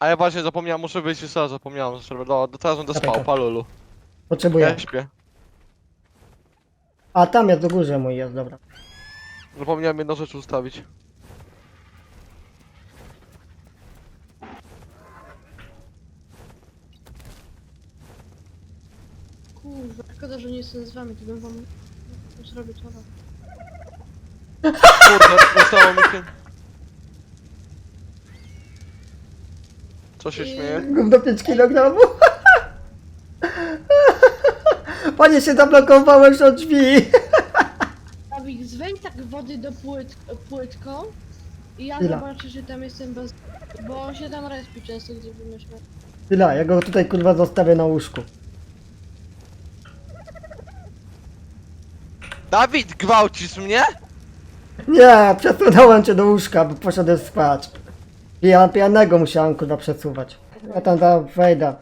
A ja właśnie zapomniałem, muszę wyjść z sala, zapomniałem. że- Do, do teraz będę spał, to- palulu. Potrzebuję. Ja śpię. A tam jest do górze mój jest, dobra. Zapomniałem jedną rzecz ustawić. Kurwa, szkoda, że nie jestem z wami, to bym wam zrobił to. Kurde, zostało mi się... Co się śmieje? Gówno 5 kg. Panie się zablokowałeś od drzwi. Dawid, zwejdź tak wody do płyt, płytką i ja zobaczę, czy tam jestem bez... Bo on się tam respi często, gdy wymyślę. Chwila, ja go tutaj kurwa zostawię na łóżku. Dawid, gwałcisz mnie? Nie, przesunąłem cię do łóżka, bo poszedłem spać. Ja pijanego musiałem kurwa przesuwać. Ja tam za wejdę.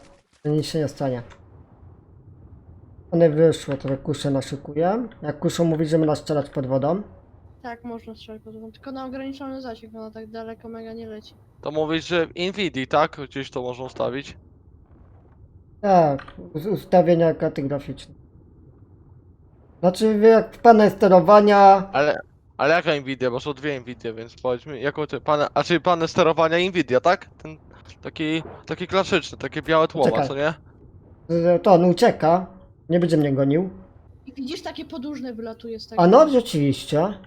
Nic się nie stanie. One wyszło, to kuszę naszykuję. Jak kuszą mówi, że nas strzelać pod wodą. Tak, można strzelać pod wodą, tylko na ograniczony zasięg, ona tak daleko mega nie leci. To mówisz, że Nvidia, tak? Gdzieś to można ustawić. Tak, us- ustawienia karty graficzne. Znaczy, wie, jak panel sterowania. Ale... Ale jaka Nvidia? Bo są dwie Nvidia, więc powiedz mi, jaką ty... Pane, a czyli pane sterowania Nvidia, tak? Ten... Taki... Taki klasyczny, takie białe tło ma, Czekaj. co nie? że To on ucieka. Nie będzie mnie gonił. I widzisz, takie podłużne wylatuje z tego. A no, rzeczywiście.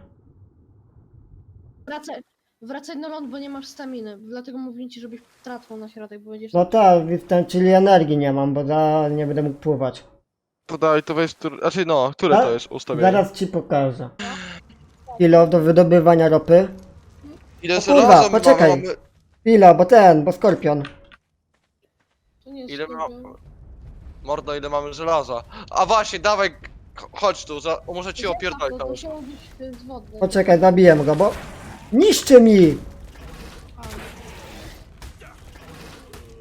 Wracaj, wracaj na ląd, bo nie masz staminy, dlatego mówię ci, żebyś tratwał na środek, bo będziesz... No tak, ten, czyli energii nie mam, bo za, nie będę mógł pływać. To daj, to weź... Który... Znaczy no, które A? to jest ustawienie? Zaraz ci pokażę. Ile do wydobywania ropy? Ile O żelaza kurwa, my poczekaj. mamy? Ile, bo ten, bo skorpion. To nie jest Ile ma... skorpion. Mordo, ile mamy żelaza? A właśnie, dawaj, ch- chodź tu, za... muszę ci opierdolić To tam. musiało być y, z wodnej. Poczekaj, zabiję go, bo... Niszczy mi! A,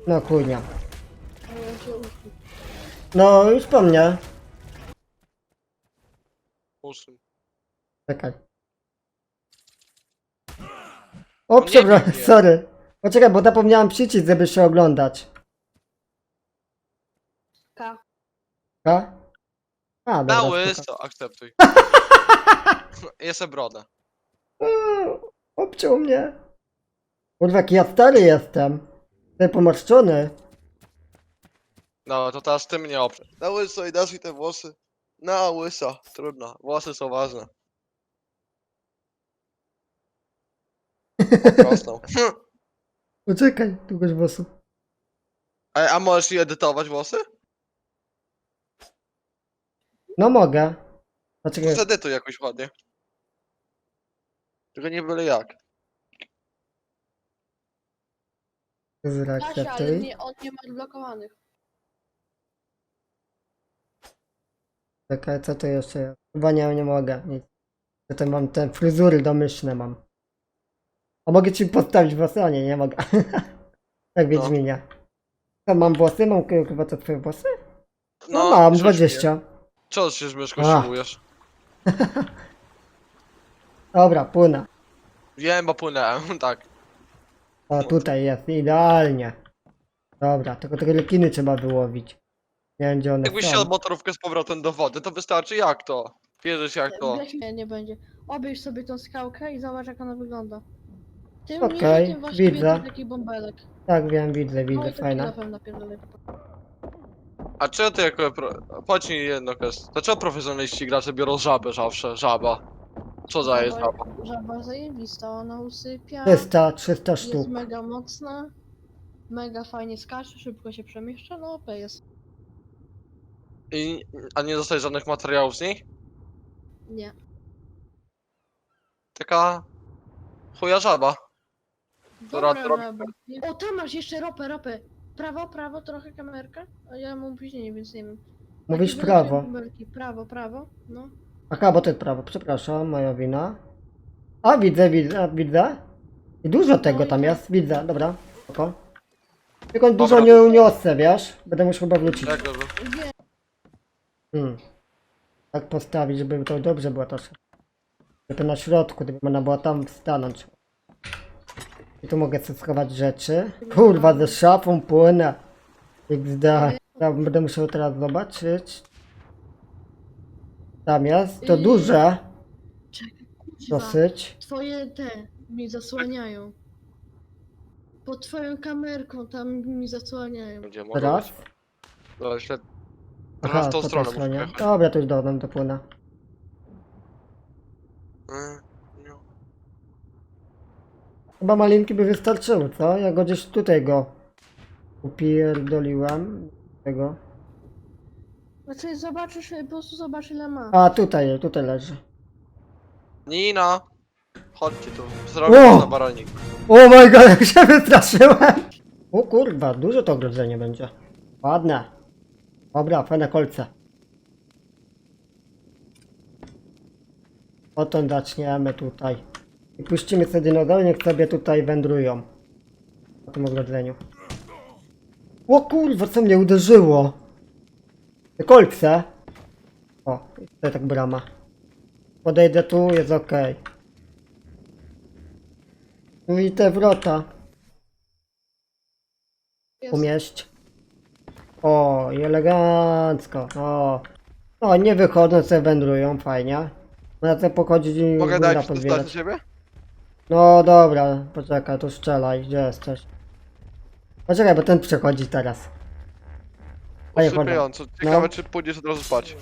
No ale cię uśpił. No, już po mnie. Usuń. Czekaj. O, nie przepraszam, wiem, sorry. Poczekaj, bo zapomniałem przycisk, żeby się oglądać. K. A? A, dobra, Na spoko. łyso, akceptuj. Jestem brodę. Uuu, Obciął mnie. Kurwa, jaki ja stary jestem. Ty pomarszczony. No, to teraz ty mnie oprze. Na łyso i dasz mi te włosy. Na łyso, trudno. Włosy są ważne. Poprosną. Poczekaj, długość włosów. a, a możesz i edytować włosy? No mogę. To Poczekaj, zedytuj jakoś ładnie. Tylko nie byle jak. Kasia, ale nie, on nie ma odblokowanych. Czekaj, co to jeszcze jest? Chyba nie, nie mogę. Nic. Zatem mam te fryzury domyślne mam. A mogę ci postawić włosy? A nie, nie mogę. tak Wiedźminie. Co, mam włosy? Mam chyba te twoje włosy? No, mam, rzuć mnie. 20. Co się A. siłujesz? Dobra, płynę. Wiem, bo płynęłem, tak. O, tutaj jest, idealnie. Dobra, tylko te rekiny trzeba wyłowić. Nie wiem, gdzie one Jakbyś są. siadł motorówkę z powrotem do wody, to wystarczy jak to? Wierzysz jak to? Nie, nie będzie. Obejrz sobie tą skałkę i zobacz jak ona wygląda. Tym Okej, niżej, tym właściwie widzę. bąbelek. Tak, wiem, widzę, widzę, napierdolę. A czy ty jako... Pro... Mi jedno kwestię. Dlaczego profesjonaliści gracze biorą żabę zawsze? Żaba. Co za jest żaba? Żaba zajebista, ona usypia. 300, 300 Jest sztuk. mega mocna. Mega fajnie skacze, szybko się przemieszcza, no OP jest. I... A nie dostajesz żadnych materiałów z niej? Nie. Taka... Chuja żaba. Która Dobra, robi- żaba. O, tam masz jeszcze ropę, ropę. Prawo, prawo, trochę kamerka. A ja mam opóźnienie, więc nie wiem. Mówisz Takie prawo. Prawo, prawo, no. Aha, bo to jest prawo, przepraszam, moja wina. A, widzę, widzę, widzę. I dużo tego tam jest, widzę, dobra. Spoko. Tylko dużo nie uniosę, wiesz? Będę musiał chyba wrócić. Jak dobrze? Wiem, Hmm. Tak postawić, żeby to dobrze było też. Żeby na środku, gdyby ona była tam stanąć. I tu mogę schować rzeczy. Kurwa, ze szafą płynę. XD. Ja będę musiał teraz zobaczyć. Tam jest. To duże. Kuźwa, Dosyć. Twoje te mi zasłaniają. Pod twoją kamerką tam mi zasłaniają. Gdzie mogę Teraz. być? Dobra, śled... Trochę Aha, w tą tej stronę muszę stronie. jechać. Dobra, to już do nam dopłynę. Mm, no. Chyba malinki by wystarczyły, co? Ja go gdzieś tutaj go upierdoliłem. Tego. Znaczy zobaczysz, po prostu zobacz ile ma. A, tutaj, tutaj leży. Nina! Chodźcie tu, zrobię O! na baronik. O my god, jak się wystraszyłem! O kurwa, duże to ogrodzenie będzie. Ładne. Dobra, fajne kolce. Potem zaczniemy tutaj. I puścimy sobie dinozaury, niech sobie tutaj wędrują. Na tym ogrodzeniu. O kurwa, co mnie uderzyło? Te kolce. O, tutaj tak brama. Podejdę tu, jest ok. No i te wrota Jest. umieść. O, i elegancko. O. O, nie wychodzą, sobie wędrują, fajnie. Można sobie pochodzić i Mogę dać dostać pozbierać. do ciebie? No dobra, poczekaj, to strzelaj, gdzie jesteś? Poczekaj, bo ten przechodzi teraz. Panie Horda. Usypiająco. Ciekawe No. czy pójdziesz od razu spać.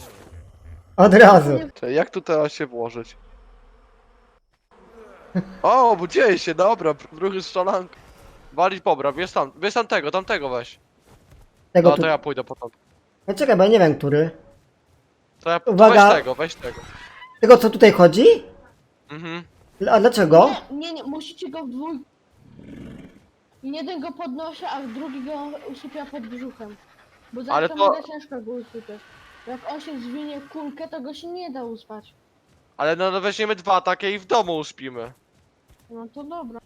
Od razu. Czekaj, jak tu teraz się włożyć? O, obudziłeś się, dobra, drugi strzelank. Walić pobra, bierz tam, bierz tam tego, tamtego weź. Tego No tu... to ja pójdę potem. Poczekaj, bo ja nie wiem, który. To ja, to Uwaga. weź tego, weź tego. Tego, co tutaj chodzi? Mhm. A dlaczego? Nie, nie, nie, musicie go w dwój... Jeden go podnosi, a drugi go usypia pod brzuchem. Bo zawsze Ale to- to... mega ciężko go usypiać. Jak on się zwinie kulkę, to go się nie da uspać. Ale no, no weźmiemy dwa takie i w domu uspimy. No to dobra.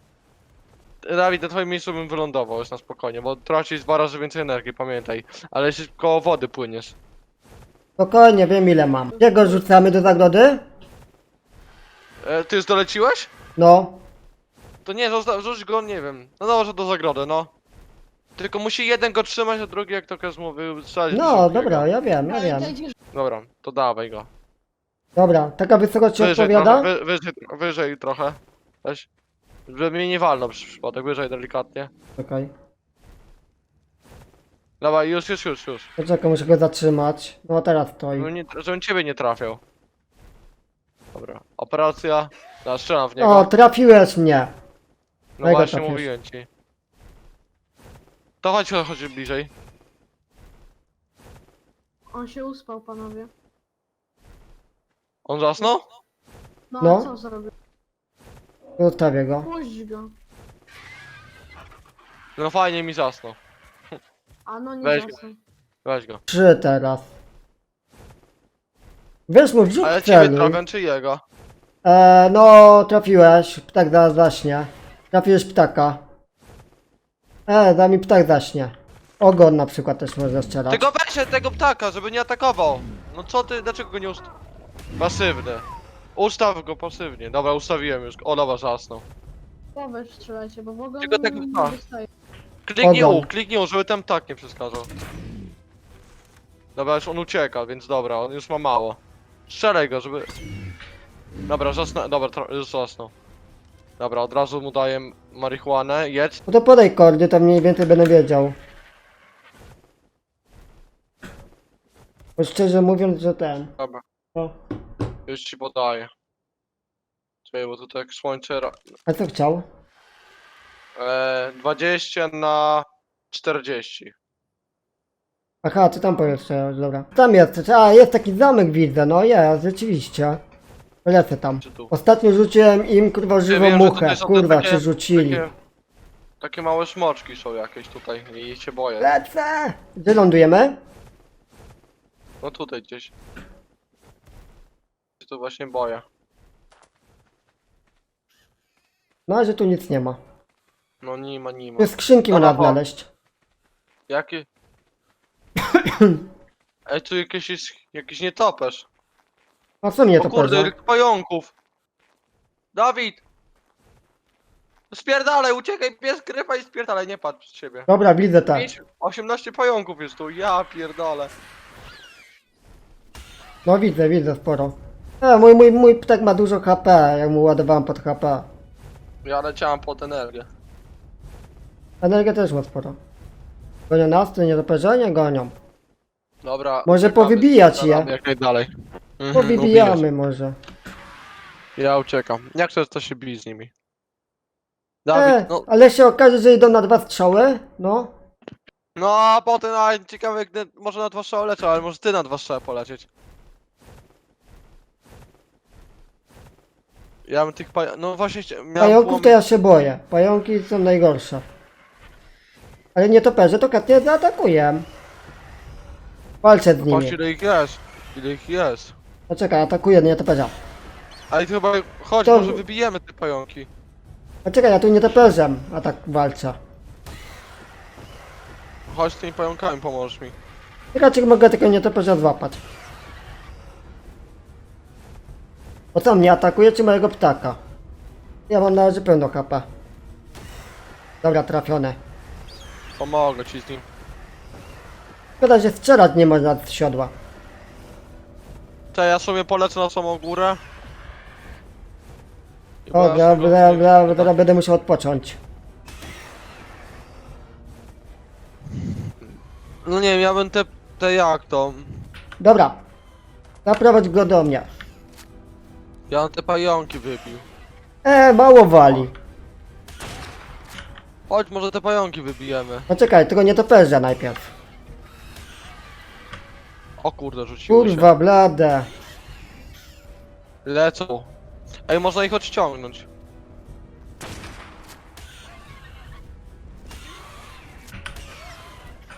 Dawid, na twoim miejscu bym wylądował już na spokojnie, bo tracisz dwa razy więcej energii, pamiętaj. Ale jeśli koło wody płyniesz. Spokojnie, wiem ile mam. Gdzie go rzucamy do zagrody? E, ty już doleciłeś? No. To nie, zosta- rzuć go, nie wiem. No dobrze, do zagrody, no. Tylko musi jeden go trzymać, a drugi, jak to Kaz mówił, strzelić do No, drugiego. dobra, ja wiem, ja wiem. Dobra, to dawaj go. Dobra, taka wysokość ci Wyżej odpowiada? trochę, wy, wyżej, wyżej trochę. Weź. Żeby mnie nie walnął przy przypadek, wyżej delikatnie. Czekaj. Dawaj, już, już, już, już. Poczekaj, muszę go zatrzymać. No teraz Żebym, stoi. nie, żebym ciebie nie trafiał. Dobra, operacja. No, strzelam w niego. O, trafiłeś mnie. no mega właśnie trafiłeś. mówiłem ci. To chodź, chodź bliżej. on się uspał, panowie. On zasnął? No, No. co zrobił? Zostawię go. Puść go. No fajnie mi zasnął. A no nie Weź go. zasnął. Weź go. Trzy teraz. Wiesz mu wrzuć Ale ciebie celuj. trafię czy jego? E, no, trafiłeś. Ptak zaraz zaśnie. Trafiłeś ptaka. E, da mi ptak zaśnie. Ogon na przykład też można strzelać. Tego weź tego ptaka, żeby nie atakował. No co ty, dlaczego go nie ust... Pasywny. Ustaw go pasywnie. Dobra, ustawiłem już. O, dobra, zasnął. Poweź strzelajcie, bo w ogóle Tylko tak- nie a. dostaje. Kliknij Ogon. U, kliknij U, żeby ten ptak nie przeskazał. Dobra, już on ucieka, więc dobra, on już ma mało. Strzelaj go, żeby... Dobra, zasnę... Dobra, już zasnął. Dobra, od razu mu daję marihuanę, jedz. No to podaj kordy, to mniej więcej będę wiedział. Bo szczerze mówiąc, że ten. Dobra, No. już ci podaję. Czekaj, bo tu tak słońce... ra- A co chciał? E, 20 na 40. Aha, ty tam powiesz, dobra. Tam jest, a jest taki zamek widzę, no jest, rzeczywiście. Lecę tam. Czy tu? Ostatnio rzuciłem im kurwa żywą wiem, że muchę, tutaj są te kurwa takie- się rzucili. Takie, takie małe smoczki są jakieś tutaj i się boję. Lecę! Gdzie lądujemy? No tutaj gdzieś. Się tu właśnie boję. No, że tu nic nie ma. No nie ma, nie ma. Tu skrzynki można znaleźć. Jakie? Ej, tu jakieś jest, jakiś nietoperz. A co mnie O to kurde, ile pająków. Dawid! Spierdalaj, uciekaj, pies gryfa i spierdalaj, nie patrz przed siebie. Dobra, widzę tak. 5, 18 pająków jest tu, ja pierdolę. No widzę, widzę sporo. E, mój, mój, mój ptak ma dużo HP, jak mu ładowałem pod HP. Ja leciałem pod energię. Energię też ma sporo. Gonią nas, to nie doperzenie gonią. Dobra. Może uciekamy, powybijać je. Jak najdalej. Mhm, Powybijamy może. Ja uciekam. Jak to, to się bije z nimi? E, Dawid, no, ale się okaże, że idą na dwa strzały, no. no a potem, a ciekawe, jak na- może na dwa strzały lecę, ale może ty na dwa strzały polecieć. Ja bym tych paja... No właśnie, chcia- miałem Pająków to ja się boję. Pająki są najgorsze. Ale nie to katnie zaatakuję. Walczę z Patrz nimi. ile ich jest. Ile ich jest. Poczekaj, atakuję nie toperza. Ale ty chyba, chodź, To- może wybijemy te pająki. Poczekaj, ja tu nie toperzem, a tak walczę. Chodź z tymi pająkami, pomożesz mi. Raczej mogę tylko nie toperza złapać. Bo co mnie atakuje, czy mojego ptaka? Ja mam na razie pełno HP. Dobra, trafione. Pomogę ci z nim. Szkoda, że strzelać nie można z siodła. Cześć, ja sobie polecę na samą górę. I O, dobra, go- dobra, dobra, dobra, będę musiał odpocząć. No nie wiem, ja bym te, te jak to... Dobra. Zaprowadź go do mnie. Ja bym te pająki wybił. E, mało wali. Chodź, może te pająki wybijemy. Poczekaj, tylko nie toperze najpierw. O kurde, rzuciło się. Kurwa, blade. Lecą. Ej, można ich odciągnąć.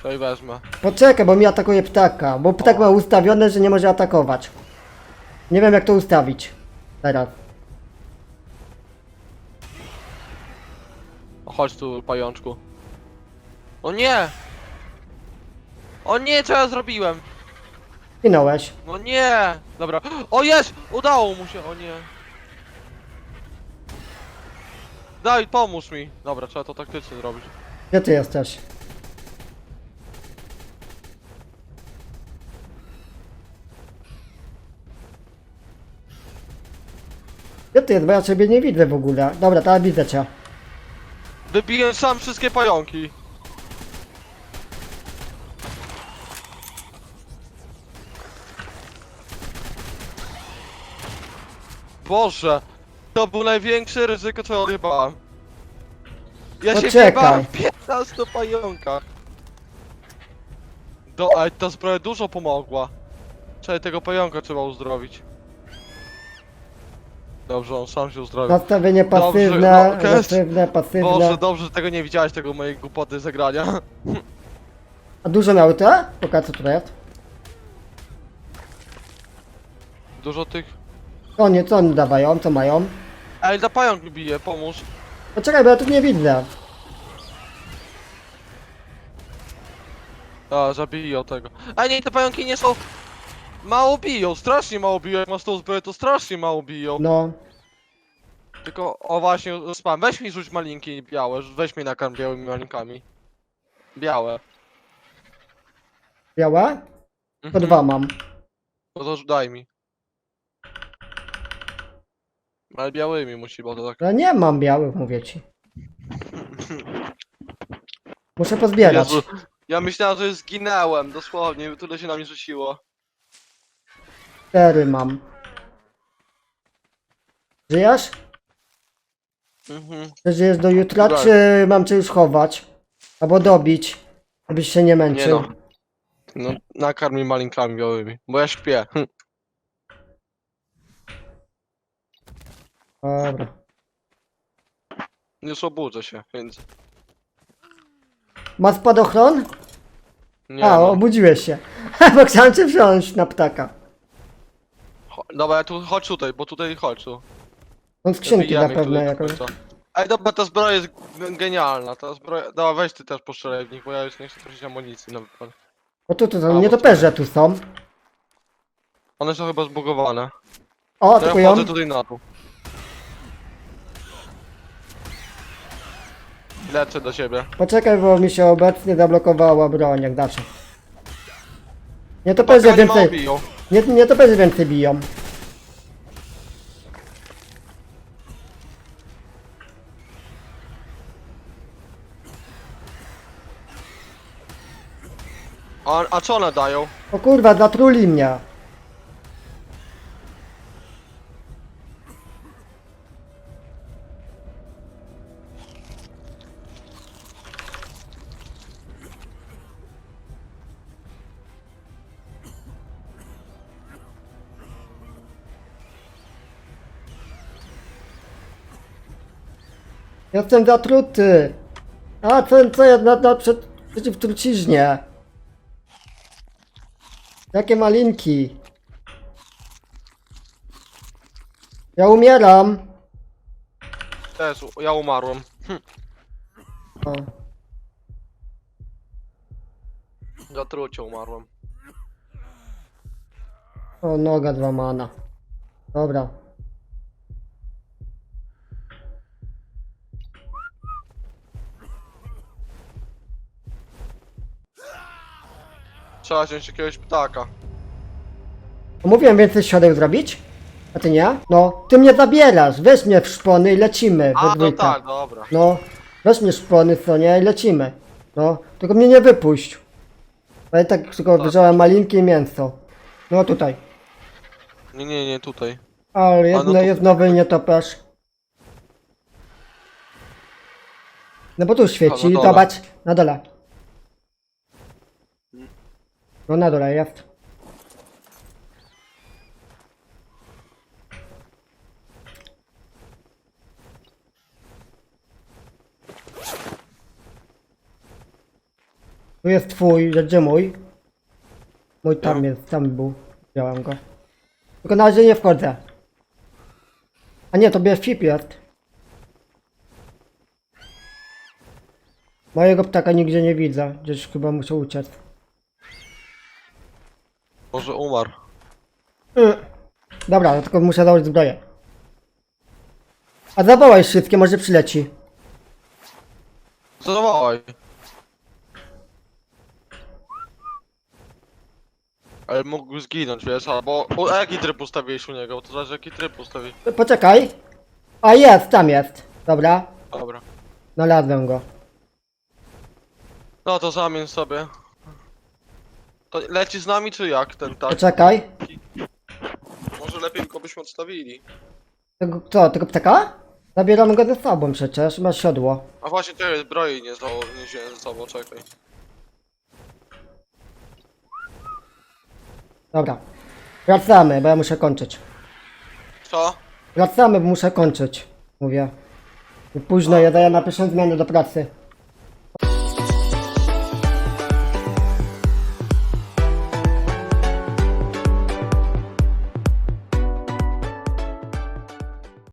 To i wezmę. Poczekaj, bo mi atakuje ptaka. Bo ptak ma ustawione, że nie może atakować. Nie wiem jak to ustawić. Teraz. Chodź tu, pajączku. O nie! O nie, co ja zrobiłem? Minąłeś. No nie! Dobra. O jest! Udało mu się, o nie. Daj, pomóż mi. Dobra, trzeba to taktycznie zrobić. Gdzie ty jesteś? Gdzie ty jest? Bo ja ciebie nie widzę w ogóle. Dobra, teraz widzę cię. Wybiłem sam wszystkie pająki. Boże, to był największy ryzyko, co odjebałem. Ja się Poczekaj. wjebałem w 15 pająkach. Do, ale ta zbroja dużo pomogła. Czekaj, tego pająka trzeba uzdrowić. Dobrze, on sam się uzdrowił. Nastawienie Dobrze, pasywne, no, pasywne, pasywne. Boże, dobrze, że tego nie widziałeś, tego mojej głupoty zagrania. A dużo miały te? Pokaż co tu jest. Dużo tych... Co oni, co oni dawają, co mają? Ej, da pająk bije, pomóż. Poczekaj, bo ja tu nie widzę. A, zabiją tego. Ej, nie, te pająki nie są... Mało biją, strasznie mało biją, jak masz tą zbroję, to strasznie mało biją. No. Tylko, o właśnie, spam, weź mi rzuć malinki białe, weź mi nakarm białymi malinkami. Białe. Białe? To Mhm. dwa mam. No to daj mi. Ale białymi musi, bo to tak... Ja nie mam białych, mówię ci. Muszę pozbierać. Jezu, ja myślałem, że zginęłem, dosłownie, tyle się na mnie rzuciło. Cztery mam. Żyjesz? Mhm. Czy żyjesz do jutra, Tak. czy mam cię już chować? Albo dobić, abyś się nie Nie męczył. no. No, nakarm mi malinkami białymi, bo ja śpię. Hm. Dobra. Już obudzę się, więc... Ma spadochron? Nie A, obudziłeś się. Bo chciałem cię wziąć na ptaka. Dobra, ja tu, chodź tutaj, bo tutaj chodź tu. Są skrzynki Wbijamy na pewno tutaj jakoś. Ej, dobra, ta zbroja jest g- genialna, ta zbroja... Dobra, weź ty też postrzelaj w nich, bo ja już nie chcę tracić amunicji na wypadek. O tu, tu A, są, bo nietoperze tu są. One są chyba zbugowane. O, To ja atakują. wchodzę tutaj na dół. lecę do ciebie. Poczekaj, bo mi się obecnie zablokowała broń, jak zawsze. Nie to pewnie Oni mało więcej. biją. Nie, nie to pewnie więcej biją. A, a co one dają? O kurwa, zatruli mnie. Jestem zatruty. A co, co ja na, na przed, przeciw truciźnie? Jakie malinki. Ja umieram. Też, ja umarłem. Hm, O, zatrucie umarłem. o noga złamana. Dobra. Trzeba wziąć jakiegoś ptaka. A Mówiłem więcej środek zrobić? A ty nie? No, ty mnie zabierasz. Weź mnie w szpony i lecimy. A, we no dwójkę. tak, dobra. No, weź mnie w szpony, co nie? I lecimy. No, tylko mnie nie wypuść. Bo ja tak tylko wyżałem malinki i mięso. No tutaj. Nie, nie, nie, tutaj. Ale no to- jest nowy nietoperz. No bo tu świeci, A, na dole. zobacz, na dole. No na dole jest. Tu jest twój, gdzie mój? Mój tam Ja. jest, tam był. Wziąłem go. Tylko na razie nie wchodzę. A nie, to chip jest. Mojego ptaka nigdzie nie widzę. Gdzieś chyba musiał uciec. Może umarł. Mm. Dobra, tylko muszę założyć zbroję. A zawołaj wszystkie, może przyleci. Zawołaj. Ale mógł zginąć, wiesz, albo... O, a jaki tryb ustawiłeś u niego? Bo to zależy jaki tryb ustawić. Poczekaj. A jest, tam jest. Dobra, Dobra. znalazłem go. No to zamień sobie. To leci z nami czy jak ten tak? Poczekaj. Może lepiej go byśmy odstawili. Tego, co, tego ptaka? Zabieramy go ze sobą przecież, ma siodło. A właśnie tyle zbroi nie, nie wziąłem ze sobą, czekaj. Dobra. Wracamy, bo ja muszę kończyć. Co? Wracamy, bo muszę kończyć. Mówię. Późno, ja daję na pierwszą zmianę do pracy.